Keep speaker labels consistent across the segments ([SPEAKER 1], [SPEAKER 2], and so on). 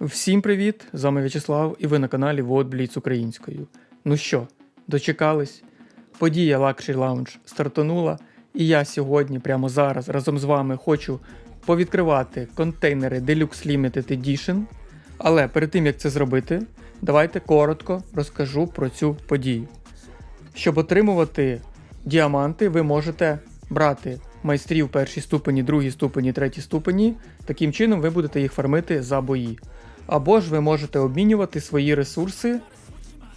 [SPEAKER 1] Всім привіт! З вами В'ячеслав і ви на каналі Вот Бліц Українською. Ну що, дочекались? Подія Luxury Lounge стартанула, і я сьогодні, прямо зараз, разом з вами хочу повідкривати контейнери Deluxe Limited Edition. Але перед тим як це зробити, давайте коротко розкажу про цю подію. Щоб отримувати діаманти, ви можете брати майстрів першій ступені, другій ступені, третій ступені. Таким чином ви будете їх фармити за бої. Або ж ви можете обмінювати свої ресурси,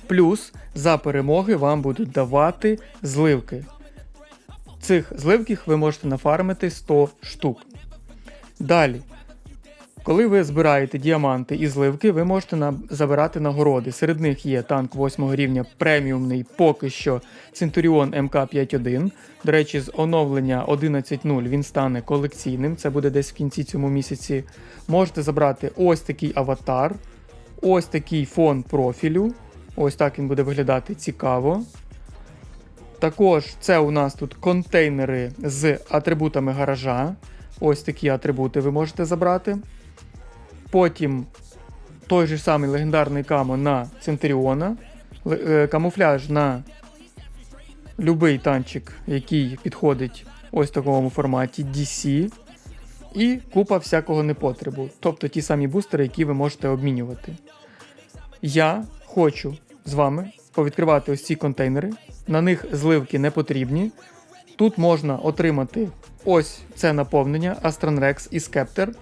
[SPEAKER 1] плюс за перемоги вам будуть давати зливки. Цих зливків ви можете нафармити 100 штук. Далі, коли ви збираєте діаманти і зливки, ви можете забирати нагороди. Серед них є танк 8 рівня преміумний, поки що Centurion МК-51. До речі, з оновлення 11.0 він стане колекційним, це буде десь в кінці цьому місяці. Можете забрати ось такий аватар, ось такий фон профілю. Ось так він буде виглядати цікаво. Також це у нас тут контейнери з атрибутами гаража. Ось такі атрибути ви можете забрати. Потім той же самий легендарний камо на Центуріона, е, камуфляж на любий танчик, який підходить ось в такому форматі DC, і купа всякого непотребу, тобто ті самі бустери, які ви можете обмінювати. Я хочу з вами повідкривати ось ці контейнери. На них зливки не потрібні. Тут можна отримати ось це наповнення Astron Rex і Скептер.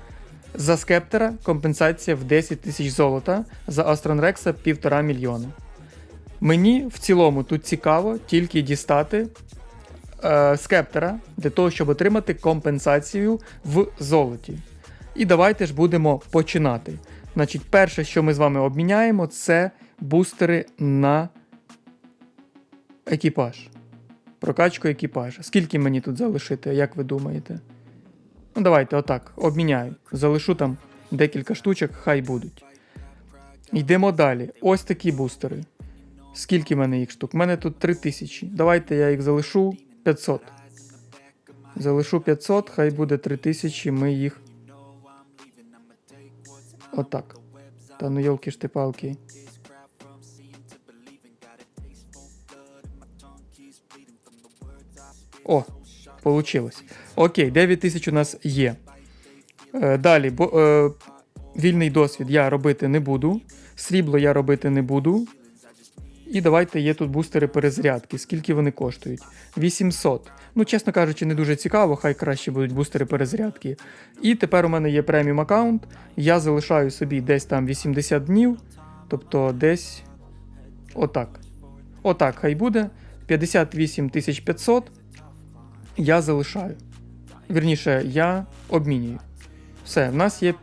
[SPEAKER 1] За Скептера компенсація в 10 тисяч золота, за Astron Rex 1,5 мільйона. Мені в цілому тут цікаво тільки дістати е, Скептера для того, щоб отримати компенсацію в золоті. І давайте ж будемо починати. Значить, перше, що ми з вами обміняємо, це бустери на екіпаж. Прокачку екіпажа. Скільки мені тут залишити, як ви думаєте? Ну, давайте отак, обміняю. Залишу там декілька штучок, хай будуть. Йдемо далі. Ось такі бустери. Скільки в мене їх штук? У мене тут 3000. Давайте я їх залишу 500. Залишу 500, хай буде 3000, ми їх. Отак. Та ну йолки ж ти палки. О, получилось. Окей, 9 тисяч у нас є. Е, далі, бо, е, вільний досвід я робити не буду. Срібло я робити не буду. І давайте є тут бустери перезарядки. Скільки вони коштують? 800. Ну, чесно кажучи, не дуже цікаво, хай краще будуть бустери перезарядки. І тепер у мене є преміум аккаунт. Я залишаю собі десь там 80 днів. Тобто десь отак. Отак хай буде. 58 500 я залишаю. Вірніше, я обмінюю. Все, в нас є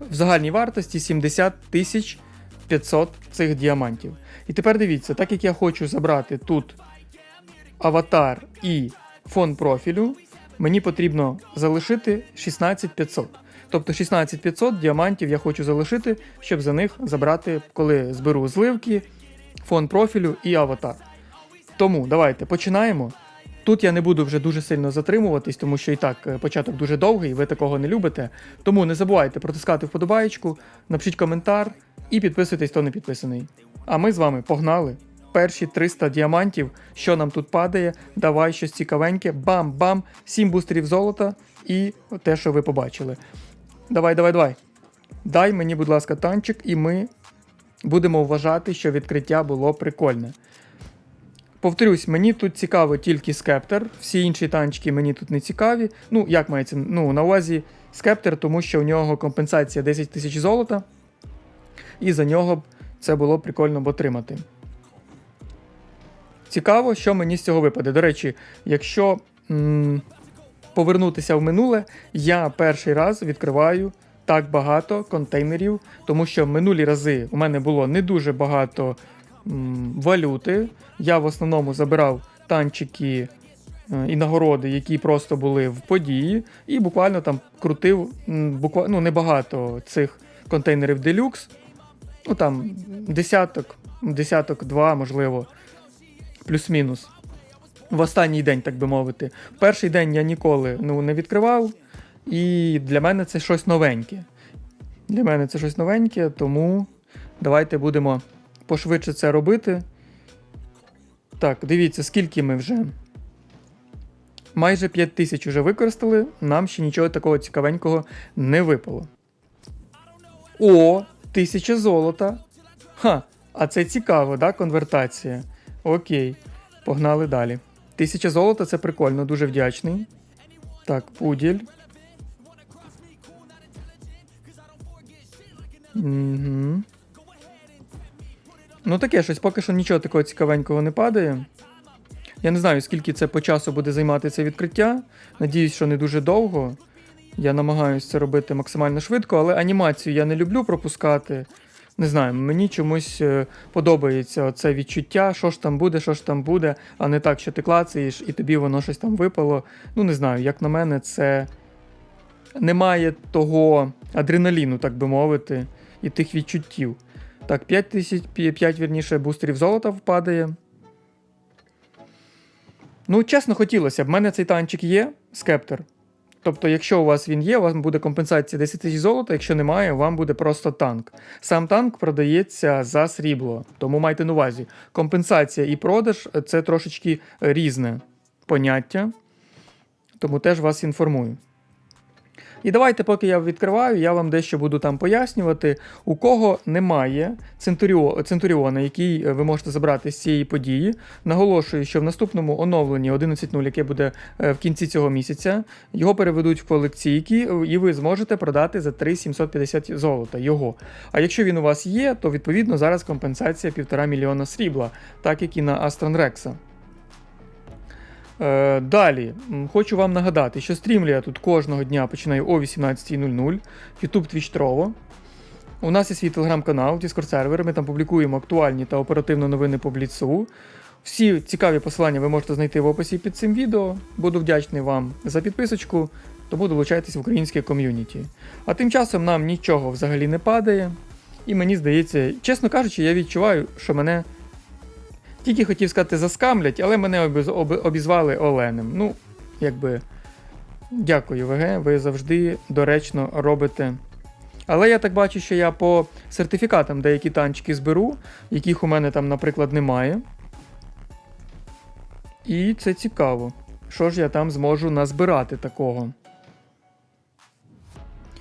[SPEAKER 1] в загальній вартості 70 тисяч 500 цих діамантів. І тепер дивіться, так як я хочу забрати тут аватар і фон профілю, мені потрібно залишити 16500. Тобто 16500 діамантів я хочу залишити, щоб за них забрати, коли зберу зливки, фон профілю і аватар. Тому давайте починаємо. Тут я не буду вже дуже сильно затримуватись, тому що і так е, початок дуже довгий, ви такого не любите. Тому не забувайте протискати вподобаєчку, напишіть коментар і підписуйтесь, хто не підписаний. А ми з вами погнали. Перші 300 діамантів, що нам тут падає, давай щось цікавеньке, бам-бам, 7 бустерів золота і те, що ви побачили. Давай, давай, давай. Дай мені, будь ласка, танчик, і ми будемо вважати, що відкриття було прикольне. Повторюсь, мені тут цікаво тільки скептер, всі інші танчики мені тут не цікаві. Ну, як мається, ну, на увазі скептер, тому що у нього компенсація 10 тисяч золота, і за нього б це було прикольно б отримати. Цікаво, що мені з цього випаде. До речі, якщо м- повернутися в минуле, я перший раз відкриваю так багато контейнерів, тому що минулі рази у мене було не дуже багато валюти. Я в основному забирав танчики е, і нагороди, які просто були в події, і буквально там крутив м, буква, ну, небагато цих контейнерів делюкс. Ну там десяток, десяток, два, можливо, плюс-мінус. В останній день, так би мовити. Перший день я ніколи ну, не відкривав, і для мене це щось новеньке. Для мене це щось новеньке, тому давайте будемо пошвидше це робити. Так, дивіться, скільки ми вже. Майже 5 тисяч вже використали, нам ще нічого такого цікавенького не випало. О, тисяча золота. Ха, а це цікаво, да, конвертація. Окей, погнали далі. Тисяча золота це прикольно, дуже вдячний. Так, пуділь. Угу. Ну таке щось, поки що нічого такого цікавенького не падає. Я не знаю, скільки це по часу буде займати це відкриття. Надіюсь, що не дуже довго. Я намагаюся це робити максимально швидко, але анімацію я не люблю пропускати. Не знаю, мені чомусь е, подобається це відчуття, що ж там буде, що ж там буде, а не так, що ти клацаєш і тобі воно щось там випало. Ну, не знаю, як на мене, це немає того адреналіну, так би мовити, і тих відчуттів. Так, 5 тисяч, 5 вірніше, бустерів золота впадає. Ну, чесно, хотілося б. В мене цей танчик є, скептер. Тобто, якщо у вас він є, у вас буде компенсація 10 тисяч золота, якщо немає, вам буде просто танк. Сам танк продається за срібло, тому майте на увазі. Компенсація і продаж це трошечки різне поняття, тому теж вас інформую. І давайте, поки я відкриваю, я вам дещо буду там пояснювати, у кого немає Центуріо, Центуріона, який е, ви можете забрати з цієї події. Наголошую, що в наступному оновленні 11.0, яке буде е, в кінці цього місяця, його переведуть в колекційки, е, і ви зможете продати за 3,750 золота його. А якщо він у вас є, то відповідно зараз компенсація 1,5 мільйона срібла, так як і на Aston Rexa. Е, Далі хочу вам нагадати, що стрімлю я тут кожного дня починаю о 18.00, YouTube Twitch Trovo. У нас є свій телеграм-канал, Discord сервер. Ми там публікуємо актуальні та оперативні новини по Бліцу. Всі цікаві посилання ви можете знайти в описі під цим відео. Буду вдячний вам за підписочку, тому долучайтесь в українське ком'юніті. А тим часом нам нічого взагалі не падає. І мені здається, чесно кажучи, я відчуваю, що мене тільки хотів сказати заскамлять, але мене обіз- об- обізвали Оленем. Ну, якби. Дякую, ВГ, ви завжди доречно робите. Але я так бачу, що я по сертифікатам деякі танчики зберу, яких у мене там, наприклад, немає. І це цікаво. Що ж я там зможу назбирати такого?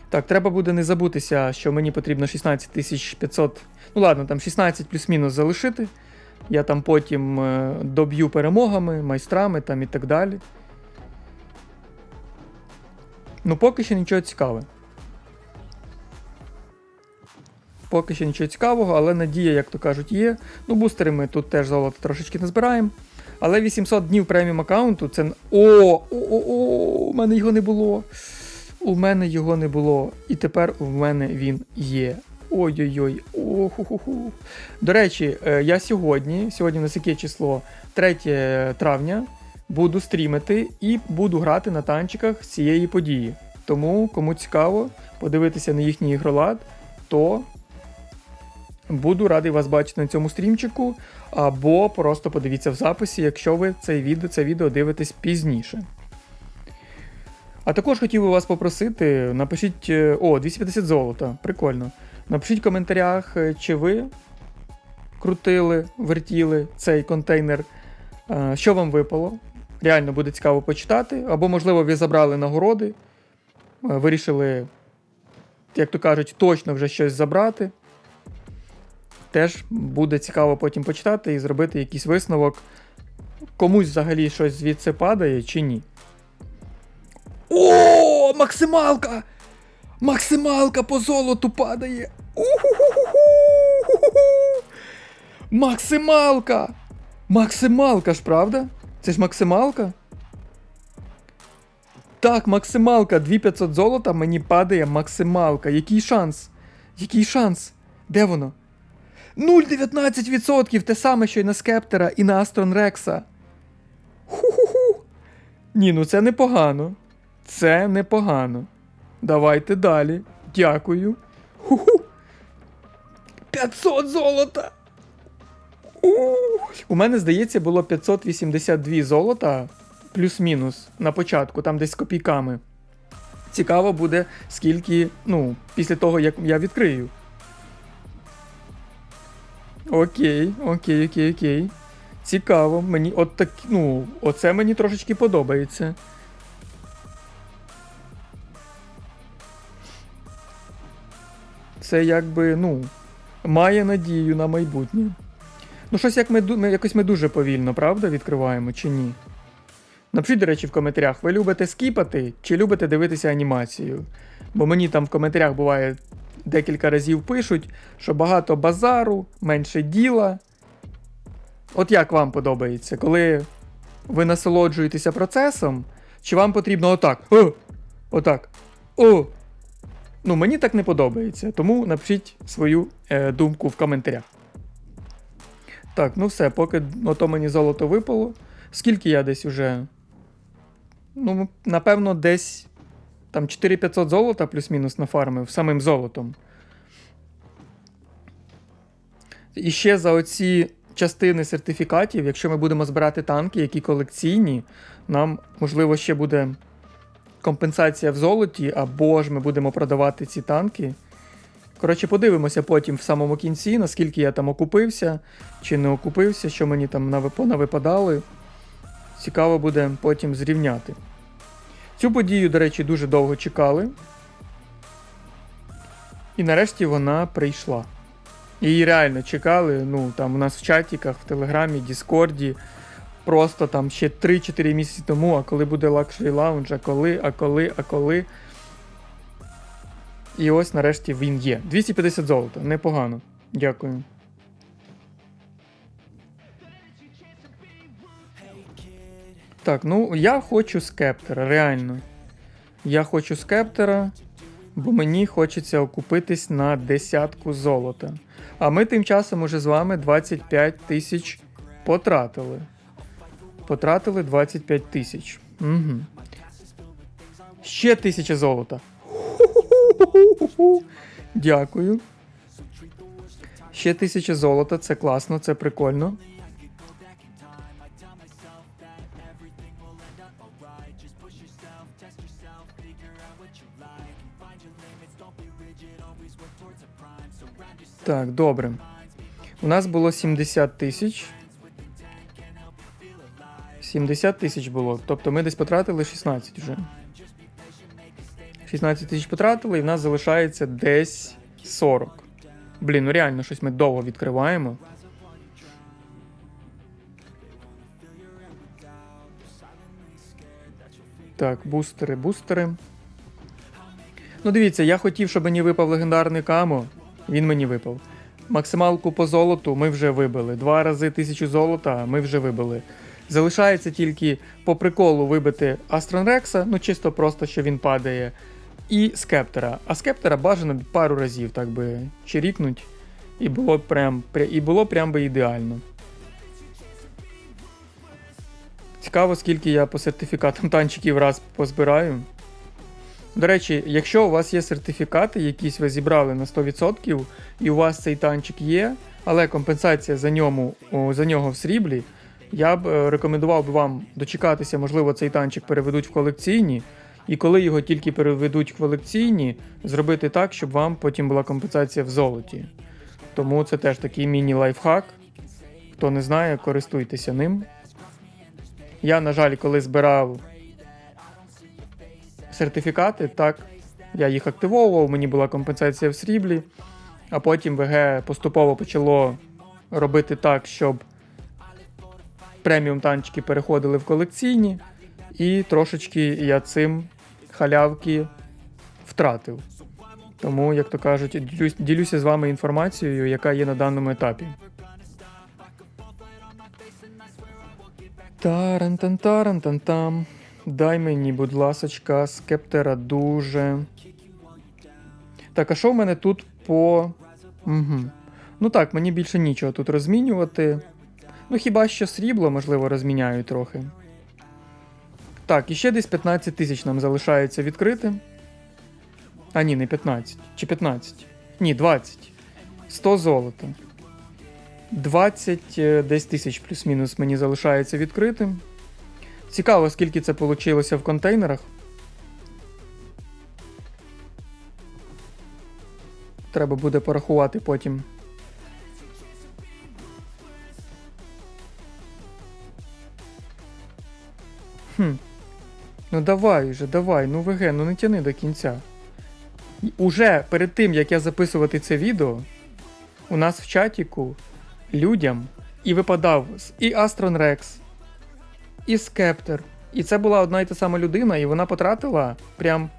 [SPEAKER 1] Так, треба буде не забутися, що мені потрібно 16 500. Ну ладно, там 16 плюс-мінус залишити. Я там потім е, доб'ю перемогами, майстрами там і так далі. Ну, поки що нічого цікавого. Поки що нічого цікавого, але надія, як то кажуть, є. Ну, бустери ми тут теж золото трошечки не збираємо. Але 800 днів преміум аккаунту це. О! О, о, о! У мене його не було. У мене його не було. І тепер в мене він є. Ой-ой-ой. Оху-ху-ху. До речі, е, я сьогодні, сьогодні у нас яке число 3 травня, буду стрімити і буду грати на танчиках з цієї події. Тому, кому цікаво подивитися на їхній ігролад, то буду радий вас бачити на цьому стрімчику, або просто подивіться в записі, якщо ви цей відео, це відео дивитесь пізніше. А також хотів би вас попросити, напишіть. е, О, 250 золота, прикольно. Напишіть в коментарях, е, чи ви крутили, вертіли цей контейнер, е, що вам випало. Реально буде цікаво почитати. Або, можливо, ви забрали нагороди, е, вирішили, як то кажуть, точно вже щось забрати. Теж буде цікаво потім почитати і зробити якийсь висновок, комусь взагалі щось звідси падає чи ні. О, максималка! Максималка по золоту падає. Максималка! Максималка ж, правда? Це ж максималка? Так, максималка. 2500 золота мені падає максималка. Який шанс? Який шанс? Де воно? 0,19% те саме, що й на Скептера і на Астрон Рекса. Ху-ху-ху. Ні, ну це непогано. Це непогано. Давайте далі. Дякую. Ху-ху. 500 золота. У мене, здається, було 582 золота плюс-мінус на початку, там десь з копійками. Цікаво буде, скільки, ну, після того, як я відкрию. Окей, окей, окей, окей. Цікаво. Мені от так, ну, оце мені трошечки подобається. Це якби, ну, має надію на майбутнє. Ну, щось як ми, ми якось ми дуже повільно, правда, відкриваємо чи ні? Напишіть, до речі, в коментарях, ви любите скіпати чи любите дивитися анімацію? Бо мені там в коментарях буває декілька разів пишуть, що багато базару, менше діла. От як вам подобається, коли ви насолоджуєтеся процесом, чи вам потрібно отак? О! Отак. О! Ну, мені так не подобається, тому напишіть свою е, думку в коментарях. Так, ну все, поки ото мені золото випало. Скільки я десь уже. Ну, напевно, десь там 4500 золота плюс-мінус нафармив самим золотом. І ще за оці частини сертифікатів, якщо ми будемо збирати танки, які колекційні, нам, можливо, ще буде компенсація в золоті, або ж ми будемо продавати ці танки. Коротше, подивимося потім в самому кінці, наскільки я там окупився чи не окупився, що мені там навип- понавипадали. Цікаво буде потім зрівняти. Цю подію, до речі, дуже довго чекали. І нарешті вона прийшла. Її реально чекали. Ну, там у нас в чатіках, в Телеграмі, Діскорді. Просто там ще 3-4 місяці тому, а коли буде Luxury Lounge, а коли, а коли, а коли. І ось нарешті він є. 250 золота. Непогано. Дякую. Так, ну я хочу скептера, реально. Я хочу скептера, бо мені хочеться окупитись на десятку золота. А ми тим часом уже з вами 25 тисяч потратили. Потратили 25 тисяч. Угу. Ще тисяча золота. Дякую. Ще тисяча золота, це класно, це прикольно. Так, добре. У нас було 70 тисяч. 70 тисяч було. Тобто ми десь потратили 16 вже. 16 тисяч потратили, і в нас залишається десь 40. Блін, ну реально щось ми довго відкриваємо. Так, бустери, бустери. Ну, дивіться, я хотів, щоб мені випав легендарний камо. Він мені випав. Максималку по золоту ми вже вибили. Два рази тисячу золота ми вже вибили. Залишається тільки по приколу вибити Астронрекса, ну чисто просто, що він падає. І скептера. А скептера бажано пару разів, так би чирікнуть. І було б прям, і було прям би ідеально. Цікаво, скільки я по сертифікатам танчиків раз позбираю. До речі, якщо у вас є сертифікати, якісь ви зібрали на 100%, і у вас цей танчик є, але компенсація за, ньому, за нього в сріблі, я б е, рекомендував би вам дочекатися, можливо, цей танчик переведуть в колекційні, і коли його тільки переведуть в колекційні, зробити так, щоб вам потім була компенсація в золоті. Тому це теж такий міні-лайфхак. Хто не знає, користуйтеся ним. Я, на жаль, коли збирав сертифікати, так, я їх активовував, мені була компенсація в сріблі, а потім ВГ поступово почало робити так, щоб преміум танчики переходили в колекційні, і трошечки я цим халявки втратив. Тому, як то кажуть, ділюся з вами інформацією, яка є на даному етапі. Таран-тан-таран-тан-там. Дай мені, будь ласочка, скептера дуже. Так, а що в мене тут по. Угу. Ну так, мені більше нічого тут розмінювати. Ну хіба що срібло, можливо, розміняю трохи. Так, і ще десь 15 тисяч нам залишається відкрити. А ні, не 15. Чи 15? Ні, 20. 100 золота. 20 е, десь тисяч плюс-мінус мені залишається відкритим. Цікаво, скільки це вийшло в контейнерах. Треба буде порахувати потім. Хм. Ну давай же, давай, ну ВГ, ну не тяни до кінця. Уже перед тим, як я записувати це відео, у нас в чатіку людям і випадав і Астрон Рекс, і Скептер. І це була одна і та сама людина, і вона потратила прям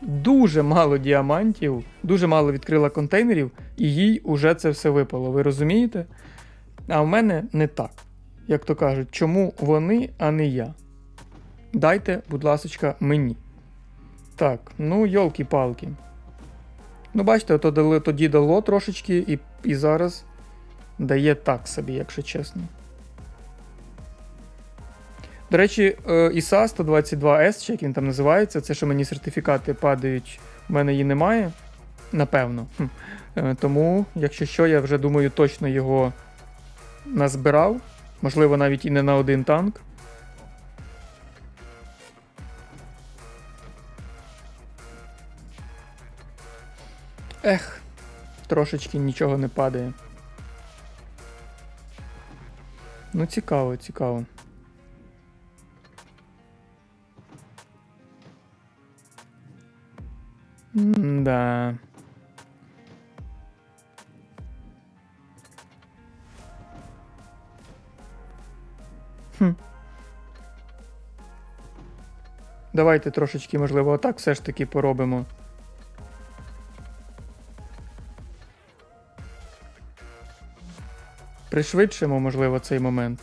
[SPEAKER 1] дуже мало діамантів, дуже мало відкрила контейнерів, і їй уже це все випало. Ви розумієте? А в мене не так. Як то кажуть, чому вони, а не я? Дайте, будь ласочка, мені. Так, ну йолки-палки. Ну, бачите, то дали, тоді дало трошечки, і, і зараз дає так собі, якщо чесно. До речі, ISA 122S, чи як він там називається, це що мені сертифікати падають, в мене її немає. Напевно. Е, Тому, якщо що, я вже думаю, точно його назбирав. Можливо, навіть і не на один танк. Ех, трошечки нічого не падає. Ну, цікаво, цікаво. Да. Хм. Давайте трошечки, можливо, отак все ж таки поробимо. Пришвидшимо, можливо, цей момент.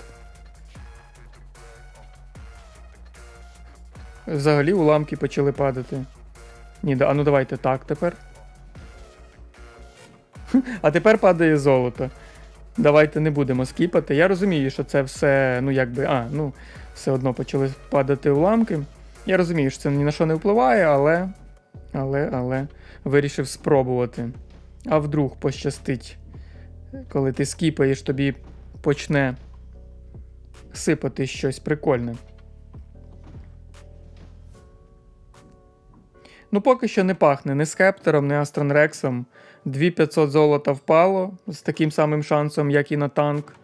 [SPEAKER 1] Взагалі уламки почали падати. Ні, да, а ну давайте так тепер. А тепер падає золото. Давайте не будемо скіпати. Я розумію, що це все, ну якби, а, ну, все одно почали падати уламки. Я розумію, що це ні на що не впливає, але. Але, але вирішив спробувати. А вдруг пощастить. Коли ти скіпаєш, тобі почне сипати щось прикольне. Ну, поки що не пахне ні скептером, ні Астронрексом. 2500 золота впало з таким самим шансом, як і на танк.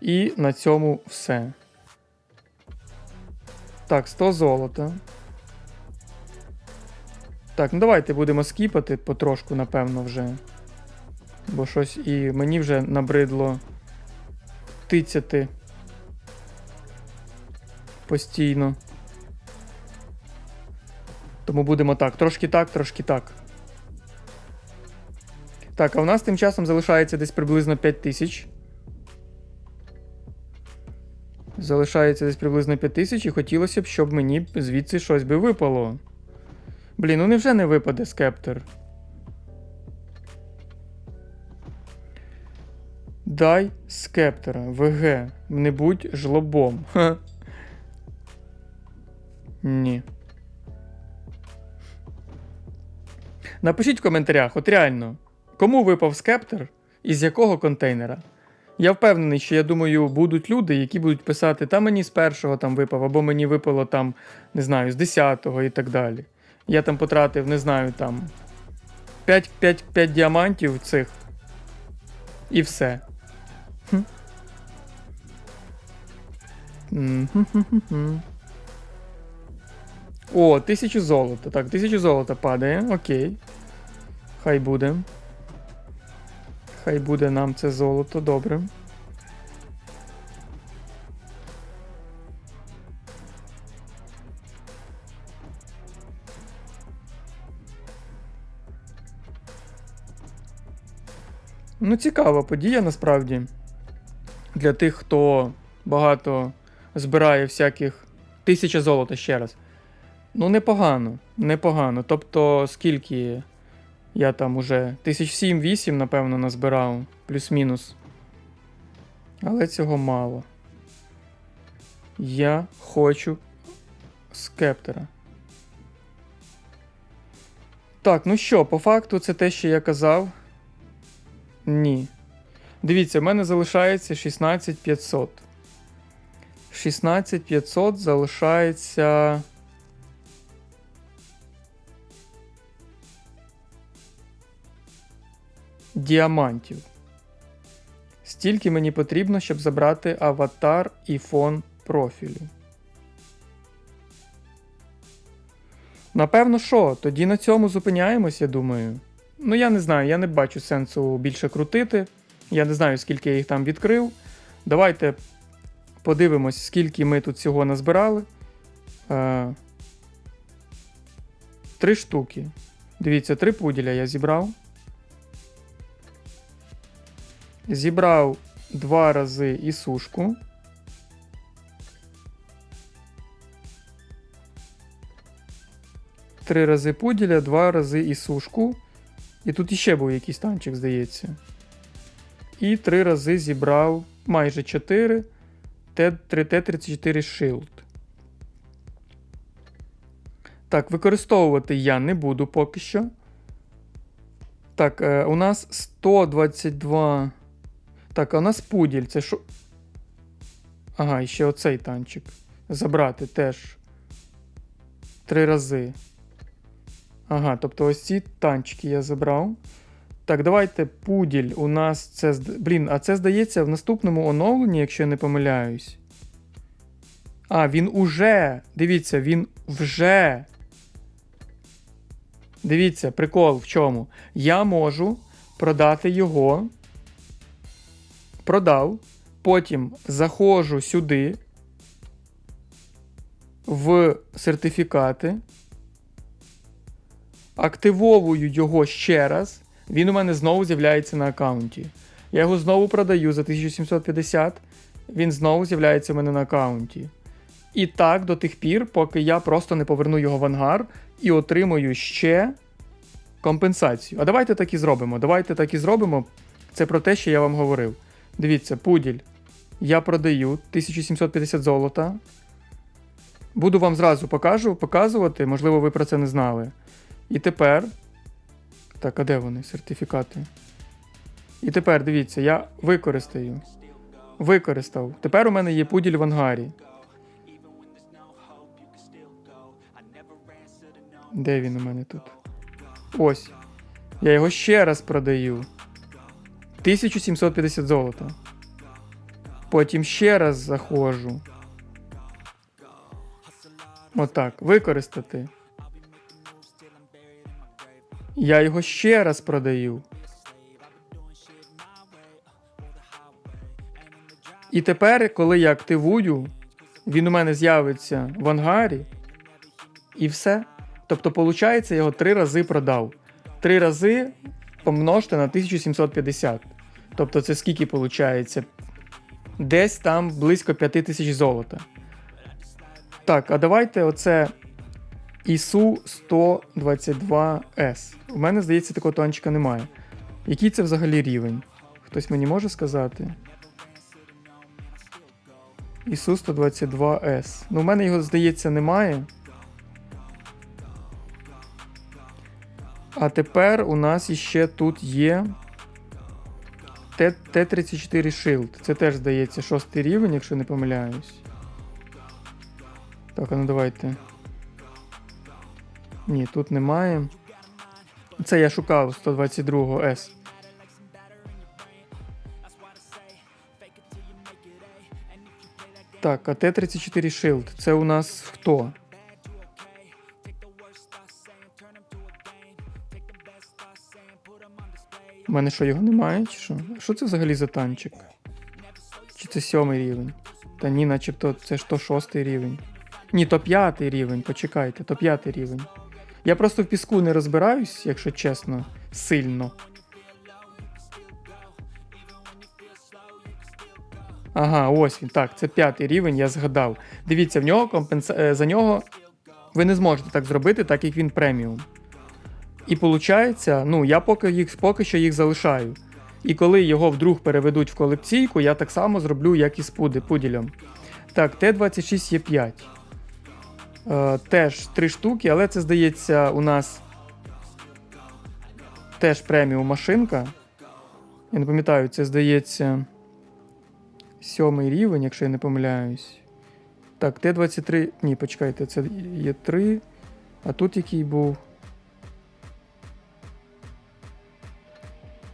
[SPEAKER 1] І на цьому все. Так, 100 золота. Так, ну давайте будемо скіпати потрошку, напевно, вже. Бо щось і мені вже набридло тицяти постійно. Тому будемо так. Трошки так, трошки так. Так, а у нас тим часом залишається десь приблизно 5 тисяч. Залишається десь приблизно 5 тисяч, і хотілося б, щоб мені звідси щось би випало. Блін, ну невже не випаде скептер? Дай скептера, ВГ, не будь жлобом. Ха. Ні. Напишіть в коментарях, от реально, кому випав скептер і з якого контейнера. Я впевнений, що я думаю, будуть люди, які будуть писати, та мені з першого там випав, або мені випало там, не знаю, з десятого і так далі. Я там потратив, не знаю, там 5, 5, 5 діамантів цих. І все. О, тисячу золота. Так, тисячу золота падає. Окей. Хай буде. Хай буде нам це золото, добре. Ну, цікава подія насправді. Для тих, хто багато збирає всяких. Тисяча золота ще раз. Ну, непогано, непогано. Тобто, скільки я там уже тисяч сім-вісім, напевно, назбирав, плюс-мінус. Але цього мало. Я хочу скептера. Так, ну що, по факту, це те, що я казав. Ні. Дивіться, в мене залишається 16500. 16500 залишається. діамантів. Стільки мені потрібно, щоб забрати аватар і фон профілю. Напевно, що? Тоді на цьому зупиняємось, я думаю. Ну, я не знаю, я не бачу сенсу більше крутити. Я не знаю, скільки я їх там відкрив. Давайте подивимось, скільки ми тут всього назбирали. Е, Три штуки. Дивіться, три пуділя я зібрав. Зібрав два рази і сушку. Три рази пуділя, два рази і сушку. І тут іще був якийсь танчик, здається. І три рази зібрав майже 4 Т-34 Shield. Так, використовувати я не буду поки що. Так, е, у нас 122. Так, а у нас пуділь. Це що? Ага, і ще оцей танчик. Забрати теж. Три рази. Ага, тобто ось ці танчики я забрав. Так, давайте пуділь. У нас це. Блін, а це здається в наступному оновленні, якщо я не помиляюсь. А, він уже. Дивіться, він вже. Дивіться, прикол в чому. Я можу продати його. Продав. Потім заходжу сюди. В сертифікати. Активовую його ще раз. Він у мене знову з'являється на аккаунті. Я його знову продаю за 1750. Він знову з'являється у мене на аккаунті. І так до тих пір, поки я просто не поверну його в ангар і отримую ще компенсацію. А давайте так і зробимо. Давайте так і зробимо. Це про те, що я вам говорив. Дивіться, пуділь. Я продаю 1750 золота. Буду вам зразу покажу, показувати, можливо, ви про це не знали. І тепер. Так, а де вони? Сертифікати. І тепер дивіться, я використаю. Використав. Тепер у мене є пуділь в ангарі. Де він у мене тут? Ось. Я його ще раз продаю. 1750 золота. Потім ще раз заходжу. Отак. Використати. Я його ще раз продаю. І тепер, коли я активую, він у мене з'явиться в ангарі. І все. Тобто, виходить, я його три рази продав. Три рази помножте на 1750. Тобто, це скільки виходить? Десь там близько 5000 золота. Так, а давайте оце ісу 122S. У мене, здається, такого танчика немає. Який це взагалі рівень? Хтось мені може сказати? ісу 122S. Ну, у мене його, здається, немає. А тепер у нас іще тут є Т- Т-34 Shield. Це теж, здається, шостий рівень, якщо не помиляюсь. Так, а ну давайте. Ні, тут немає. Це я шукав 122 S. Так, а Т-34 Shield. Це у нас хто? У мене що, його немає, чи що? Що це взагалі за танчик? Чи це сьомий рівень? Та ні, начебто це ж то шостий рівень. Ні, то п'ятий рівень, почекайте, то п'ятий рівень. Я просто в піску не розбираюсь, якщо чесно, сильно. Ага, ось він. Так, це п'ятий рівень, я згадав. Дивіться, в нього компенса... е, за нього ви не зможете так зробити, так як він преміум. І виходить, ну, я поки їх поки що їх залишаю. І коли його вдруг переведуть в колекційку, я так само зроблю, як і з пуди, пуділем. Так, Т-26 є 5. Е, теж 3 штуки, але це здається у нас теж преміум машинка. Я не пам'ятаю, це здається. Сьомий рівень, якщо я не помиляюсь. Так, Т-23. Ні, почекайте, це є 3. А тут який був.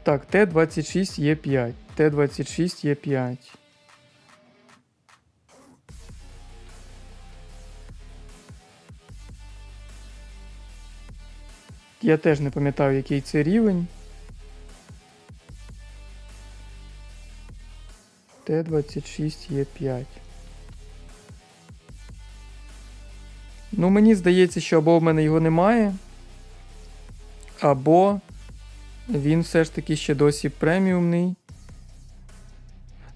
[SPEAKER 1] Так, Т-26 є 5. Т-26 є 5. Я теж не пам'ятаю, який це рівень. Т-26 є 5. Ну, мені здається, що або в мене його немає, або він все ж таки ще досі преміумний.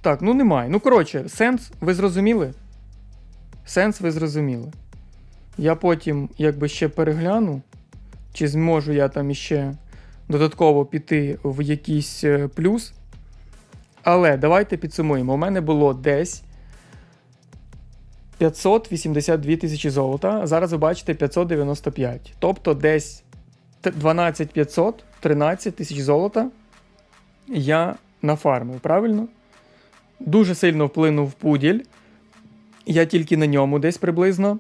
[SPEAKER 1] Так, ну немає. Ну, коротше, сенс ви зрозуміли? Сенс ви зрозуміли. Я потім якби ще перегляну, чи зможу я там іще додатково піти в якийсь е, плюс. Але давайте підсумуємо. У мене було десь 582 тисячі золота, зараз ви бачите 595. Тобто десь 12 500, 13 тисяч золота я нафармив, правильно? Дуже сильно вплинув пуділь. Я тільки на ньому десь приблизно.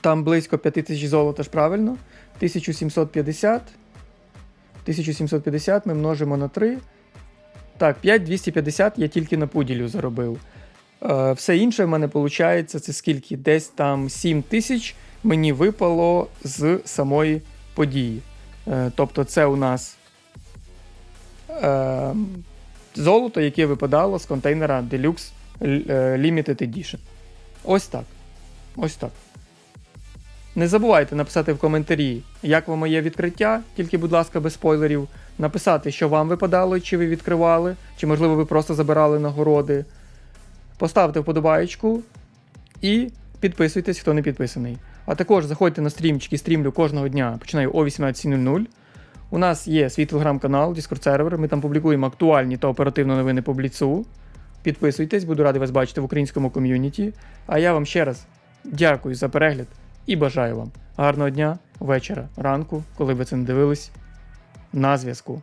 [SPEAKER 1] Там близько 5 тисяч золота ж правильно. 1750. 1750 ми множимо на 3. Так, 5250 я тільки на пуділю заробив. Е, все інше в мене виходить, це скільки? Десь там 7 тисяч мені випало з самої події. Е, тобто, це у нас е, золото, яке випадало з контейнера Deluxe Limited Edition. Ось так. Ось так. Не забувайте написати в коментарі, як вам моє відкриття, тільки, будь ласка, без спойлерів. Написати, що вам випадало, чи ви відкривали, чи, можливо, ви просто забирали нагороди. Поставте вподобаєчку і підписуйтесь, хто не підписаний. А також заходьте на стрімчики, стрімлю кожного дня, починаю о 18.00. У нас є свій телеграм-канал, Discord сервер. Ми там публікуємо актуальні та оперативні новини по бліцу. Підписуйтесь, буду радий вас бачити в українському ком'юніті. А я вам ще раз дякую за перегляд і бажаю вам гарного дня, вечора, ранку, коли ви це не дивились. На зв'язку.